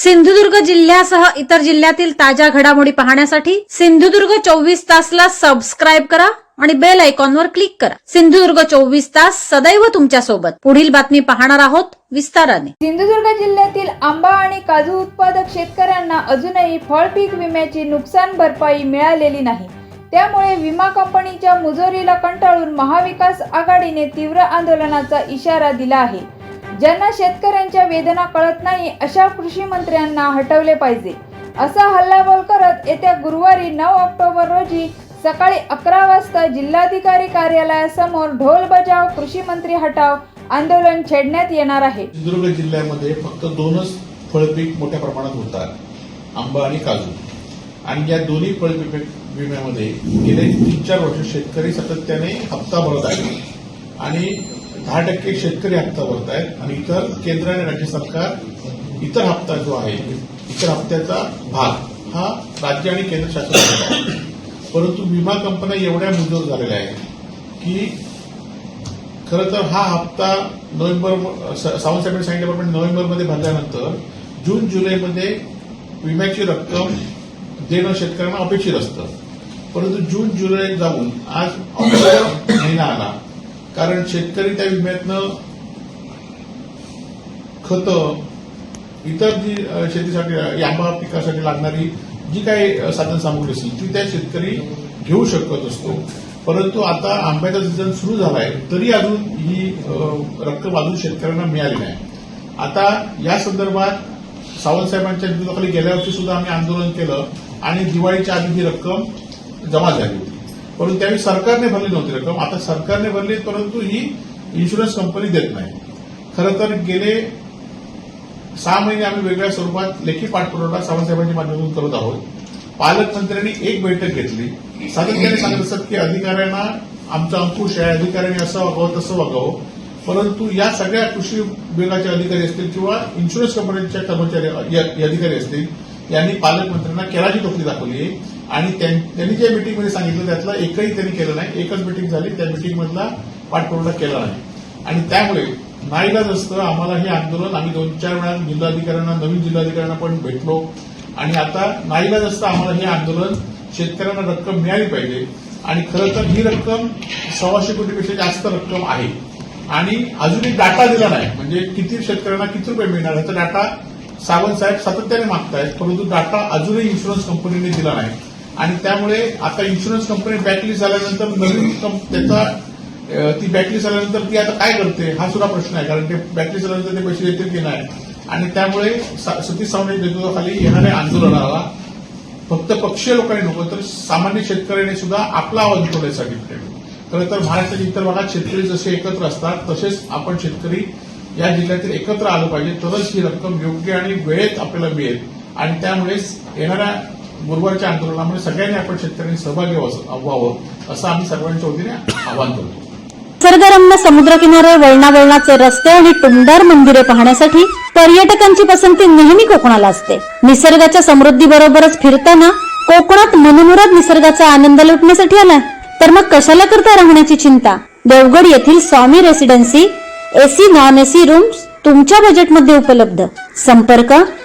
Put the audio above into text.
सिंधुदुर्ग जिल्ह्यासह इतर जिल्ह्यातील ताज्या घडामोडी पाहण्यासाठी सिंधुदुर्ग चोवीस तासला सबस्क्राईब करा आणि बेल आयकॉनवर क्लिक करा. सिंधुदुर्ग चोवीस तास सदैव तुमच्यासोबत. पुढील बातमी पाहणार आहोत विस्ताराने. सिंधुदुर्ग जिल्ह्यातील आंबा आणि काजू उत्पादक शेतकऱ्यांना अजूनही फळ पीक विम्याची नुकसान भरपाई मिळालेली नाही. त्यामुळे विमा कंपनीच्या मुजोरीला कंटाळून महाविकास आघाडीने तीव्र आंदोलनाचा इशारा दिला आहे. ज्यांना शेतकऱ्यांच्या वेदना कळत नाही अशा कृषी मंत्र्यांना हटवले पाहिजे. असा हल्लाबोल करत येत्या गुरुवारी नऊ ऑक्टोबर रोजी सकाळी अकरा वाजता जिल्हाधिकारी कार्यालयासमोर ढोल बजाव कृषी मंत्री हटाव आंदोलन छेडण्यात येणार आहे. सिंधुदुर्ग जिल्ह्यामध्ये फक्त दोनच फळपीक मोठ्या प्रमाणात होतात आंबा आणि काजू. आणि या दोन्ही फळपीक विम्यामध्ये गेले तीन चार वर्ष शेतकरी सातत्याने हप्ता भरत आहे आणि दहा टक्के शेतकरी हप्ता भरत आहेत आणि इतर केंद्र आणि राज्य सरकार इतर हप्ता जो आहे इतर हप्त्याचा भाग हा राज्य आणि केंद्र शासनाचा आहे. परंतु विमा कंपन्या एवढ्या मुजोर झालेल्या आहेत की खरं तर हा हप्ता नोव्हेंबर सावंत साहेबांनी सांगितल्याप्रमाणे नोव्हेंबरमध्ये भरल्यानंतर जून जुलैमध्ये विम्याची रक्कम देणं शेतकऱ्यांना अपेक्षित असतं. परंतु जून जुलै जाऊन आज ऑक्टोबर महिना आला. कारण शेतकरी त्या विम्यातनं खतं इतर जी शेतीसाठी आंबा पिकासाठी लागणारी जी काही साधन सामग्री असेल ती त्या शेतकरी घेऊ शकत असतो. परंतु आता आंब्याचा सीझन सुरू झालाय तरी अजून ही रक्कम अजून शेतकऱ्यांना मिळाली नाही. आता या संदर्भात सावंतसाहेबांच्या नेतृत्वाखाली गेल्या वर्षी सुद्धा आम्ही आंदोलन केलं आणि दिवाळीच्या आधी ही रक्कम जमा झाली होती. परंतु त्यावेळी सरकारने भरली नव्हती रक्कम. आता सरकारने भरली परंतु ही इन्शुरन्स कंपनी देत नाही. खरं तर गेले सहा महिने आम्ही वेगळ्या स्वरूपात लेखी पाठपुरावा सावंतसाहेबांच्या माध्यमातून करत आहोत. पालकमंत्र्यांनी एक बैठक घेतली. सातत्याने सांगत असतात की अधिकाऱ्यांना आमचा अंकुश आहे अधिकाऱ्यांनी असं वागावं तसं वागावं. परंतु या सगळ्या कृषी विभागाचे अधिकारी असतील किंवा इन्शुरन्स कंपन्यांच्या कर्मचारी अधिकारी असतील यांनी पालकमंत्र्यांना केराची टोपली दाखवली आहे. आणि त्यां- त्यांनी ज्या मिटिंगमध्ये सांगितलं त्यातला एकही त्यांनी केलं नाही. एकच मिटिंग झाली. त्या मिटिंगमधला पाठपुरवठा केला नाही. आणि त्यामुळे नाईलाज असतं. आम्हाला हे आंदोलन आम्ही दोन चार वेळा जिल्हाधिकाऱ्यांना नवीन जिल्हाधिकाऱ्यांना पण भेटलो. आणि आता नाईलाज असतं. आम्हाला हे आंदोलन शेतकऱ्यांना रक्कम मिळाली पाहिजे. आणि खरं तर ही रक्कम सव्वाशे कोटीपेक्षा जास्त रक्कम आहे. आणि अजूनही डाटा दिला नाही. म्हणजे किती शेतकऱ्यांना किती रुपये मिळणार? ह्याचा डाटा सावंत साहेब सातत्याने मागतायत. परंतु डाटा अजूनही इन्शुरन्स कंपनीने दिला नाही. आणि त्यामुळे आता इन्शुरन्स कंपनी बॅकलिस्ट झाल्यानंतर नवीन त्याचा ती बॅकलिस्ट झाल्यानंतर ती आता काय करते? हा सुद्धा प्रश्न आहे. कारण ते बॅकलिस्ट झाल्यानंतर ते पैसे देतील की नाही? आणि त्यामुळे सा- सतीश सावंत नेतृत्वाखाली येणाऱ्या आंदोलनाला फक्त पक्षीय लोकांनी नको तर सामान्य शेतकऱ्यांनी सुद्धा आपला आवाज उठवण्यासाठी खरं तर महाराष्ट्राच्या इतर भागात शेतकरी जसे एकत्र असतात तसेच आपण शेतकरी या जिल्ह्यातील एकत्र आलं पाहिजे. तरच ही रक्कम योग्य आणि वेळेत आपल्याला मिळेल. आणि त्यामुळेच येणाऱ्या गुरुवारच्या आंदोलनामध्ये सगळ्यांनी आपण शेतकऱ्यांनी सहभागी व्हावं असं आम्ही सर्वांच्या वतीने आवाहन करतो. निसर्गरम्य समुद्रकिनारे वळणावळणाचे रस्ते आणि टुमदार मंदिरे पाहण्यासाठी पर्यटकांची पसंती नेहमी कोकणाला असते. निसर्गाच्या समृद्धीबरोबरच फिरताना कोकणात मनमुराद निसर्गाचा आनंद लुटण्यासाठी आलाय. तर मग कशाला करता राहण्याची चिंता? देवगड येथील Swami residency AC non AC rooms तुमच्या बजेटमध्ये उपलब्ध. संपर्क